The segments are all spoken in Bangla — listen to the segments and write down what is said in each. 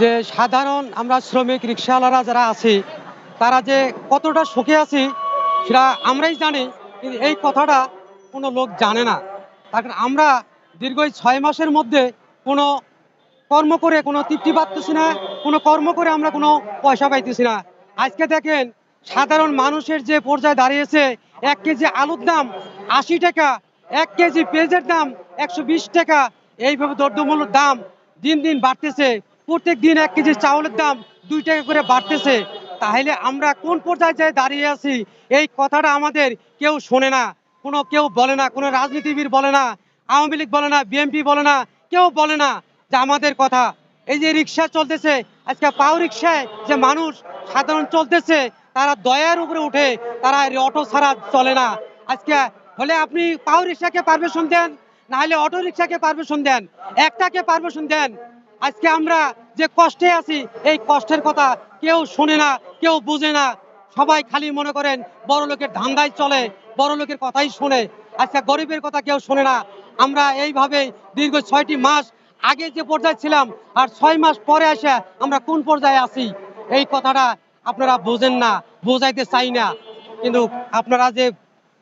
যে সাধারণ আমরা শ্রমিক, রিক্সাওয়ালারা যারা আছি, তারা যে কতটা সুখে আছি সেটা আমরাই জানি, কিন্তু এই কথাটা কোনো লোক জানে না। তার আমরা দীর্ঘ ছয় মাসের মধ্যে কোনো কর্ম করে কোনো তৃপ্তি পাচ্তেছি না, কোনো কর্ম করে আমরা কোনো পয়সা পাইতেছি না। আজকে দেখেন, সাধারণ মানুষের যে পর্যায়ে দাঁড়িয়েছে, এক কেজি আলুর দাম আশি টাকা, এক কেজি পেঁয়াজের দাম একশো বিশ টাকা, এইভাবে দ্রব্যমূল্যের দাম দিন দিন বাড়তেছে। প্রত্যেক দিন এক কেজি চাউলের দাম দুই টাকা করে বাড়তেছে। তাহলে আমরা কোন পর্যায়ে যেয়ে দাঁড়িয়ে আছি, এই কথাটা আমাদের কেউ শোনে না। কোনো কেউ বলে না, কোনো রাজনীতিবিদ বলে না, আওয়ামী লীগ বলে না, বিএনপি বলে না, কেউ বলে না যে আমাদের কথা। এই যে রিক্সা চলতেছে, আজকে পাও রিক্সায় যে মানুষ সাধারণ চলতেছে, তারা দয়ার উপরে উঠে, তারা অটো ছাড়া চলে না। আজকে হলে আপনি পাও রিক্সাকে পারমিশন দেন না হলে অটো রিক্সাকে পারমিশন দেন, একটাকে পারমিশন দেন। আজকে আমরা যে কষ্টে আছি, এই কষ্টের কথা কেউ শুনে না, কেউ বুঝে না। সবাই খালি মনে করেন বড় লোকের ধান্দায় চলে, বড় লোকের কথাই শুনে। আজকে গরিবের কথা কেউ শোনে না। আমরা এইভাবে দীর্ঘ ছয়টি মাস আগে যে পর্যায়ে ছিলাম, আর ছয় মাস পরে এসে আমরা কোন পর্যায়ে আছি, এই কথাটা আপনারা বোঝেন না, বোঝাইতে চাই না। কিন্তু আপনারা যে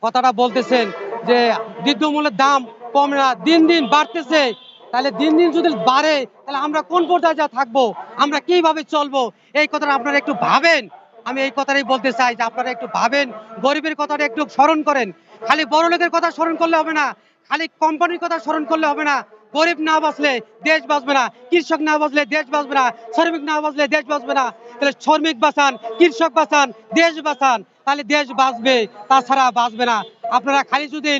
কথাটা বলতেছেন, যে দ্রব্যমূল্যের দাম কমে না, দিন দিন বাড়তেছে তাহলে দিন দিন যদি বাড়ে, তাহলে আমরা কোন পর্যায়ে যা থাকব, আমরা কীভাবে চলবো? এই কথাটা আপনারা একটু ভাবেন। আমি এই কথাটাই বলতে চাই যে আপনারা একটু ভাবেন, গরিবের কথাটা একটু স্মরণ করেন। খালি বড় লোকের কথা স্মরণ করলে হবে না, খালি কোম্পানির কথা স্মরণ করলে হবে না। গরিব না বাঁচলে দেশ বাঁচবে না, কৃষক না বাঁচলে দেশ বাঁচবে না, শ্রমিক না বাঁচলে দেশ বাঁচবে না। তাহলে শ্রমিক বাঁচান, কৃষক বাঁচান, দেশ বাঁচান, তাহলে দেশ বাঁচবে, তাছাড়া বাঁচবে না। আপনারা খালি যদি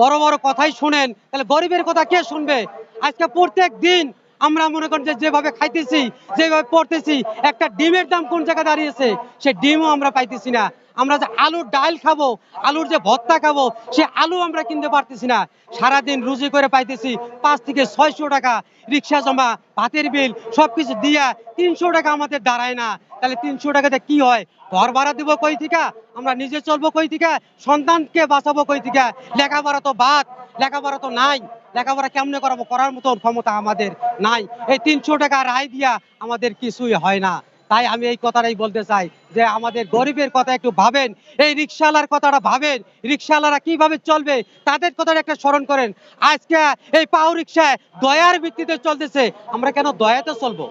বড় বড় কথাই শুনেন। তাহলে গরিবের কথা কে শুনবে? আজকে প্রত্যেক দিন আমরা মনে করেন যে যেভাবে খাইতেছি, যেভাবে পড়তেছি, একটা ডিমের দাম কোন জায়গায় দাঁড়িয়েছে? সে ডিমও আমরা পাইতেছি না। আমরা যে আলুর ডাল খাব, আলুর যে ভর্তা খাব, সে আলু আমরা কিনতে পারতেছি না। সারাদিন রুজি করে পাইতেছি পাঁচ থেকে ছয়শো টাকা রিক্সা জমা, ভাতের বিল, সবকিছু দিয়া তিনশো টাকা আমাদের দাঁড়ায় না। তাহলে তিনশো টাকাতে কি হয়? ঘর ভাড়া দিব কই থেকে? আমরা নিজে চলবো কই থেকে? সন্তানকে বাঁচাবো কই থেকে? লেখাপড়া তো বাদ, লেখাপড়া তো নাই। লেখাপড়া কেমনে করাবো? করার মতো ক্ষমতা আমাদের নাই। এই তিনশো টাকা রায় দিয়া আমাদের কিছুই হয় না। তাই আমি এই কথাটাই বলতে চাই যে আমাদের গরিবের কথা একটু ভাবেন, এই রিক্সাওয়ালার কথাটা ভাবেন, রিক্সাওয়ালারা কীভাবে চলবে তাদের কথাটা একটা স্মরণ করেন। আজকে এই পাও রিক্সায় দয়ার ভিত্তিতে চলতেছে, আমরা কেন দয়াতে চলবো?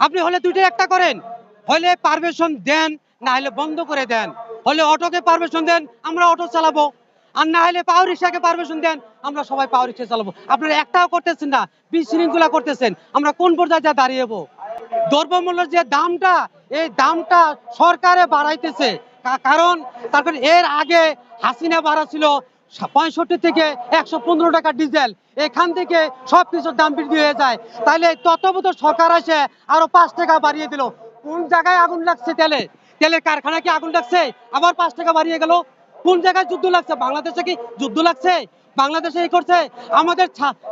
আপনি হলে দুইটা একটা করেন, হলে পারমিশন দেন, না হলে বন্ধ করে দেন। হলে অটোকে পারমিশন দেন, আমরা অটো চালাবো। আর না হলে পাওয়ার রিক্সাকে পারমিশন দেন, আমরা সবাই পাওয়ার রিক্সা চালাবো। আপনারা একটাও করতেছেন না, বিশৃঙ্খলা করতেছেন। আমরা কোন পর্যায়ে যা দাঁড়িয়েবো? দ্রব্যমূল্যের যে দামটা, এই দামটা সরকারে বাড়াইতেছে। কারণ তারপর এর আগে হাসিনা বাড়া ছিল পঁয়ষট্টি থেকে একশো পনেরো টাকা ডিজেল। এখান থেকে সব কিছুর দাম বৃদ্ধি হয়ে যায়। তাহলে তত্ত্বাবধায়ক সরকার আসে আরও পাঁচ টাকা বাড়িয়ে দিল। কোন জায়গায় আগুন লাগছে তেলে? তেলের কারখানা কি আগুন লাগছে? আবার পাঁচ টাকা বাড়িয়ে গেল। কোন জায়গায় যুদ্ধ লাগছে? বাংলাদেশে কি যুদ্ধ লাগছে? বাংলাদেশে এই করছে? আমাদের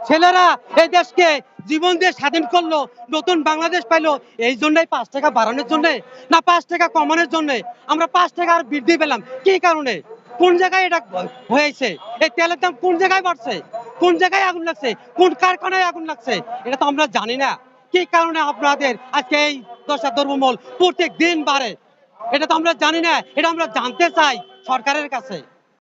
ছেলেরা এই দেশকে জীবন দিয়ে স্বাধীন করল, নতুন বাংলাদেশ পাইলো, এই জন্যই পাঁচ টাকা বাড়ানোর জন্য না পাঁচ টাকা কমানোর জন্য আমরা পাঁচ টাকা আর বৃদ্ধি পেলাম। কি কারণে? কোন জায়গায় এটা হয়েছে? এই তেলের দাম কোন জায়গায় বাড়ছে? কোন জায়গায় আগুন লাগছে? কোন কারখানায় আগুন লাগছে? এটা তো আমরা জানি না। কি কারণে আপনাদের আজকে এই দশা দ্রব্যমূল প্রত্যেক দিন বাড়ে? এটা তো আমরা জানি না। এটা আমরা জানতে চাই সরকারের কাছে।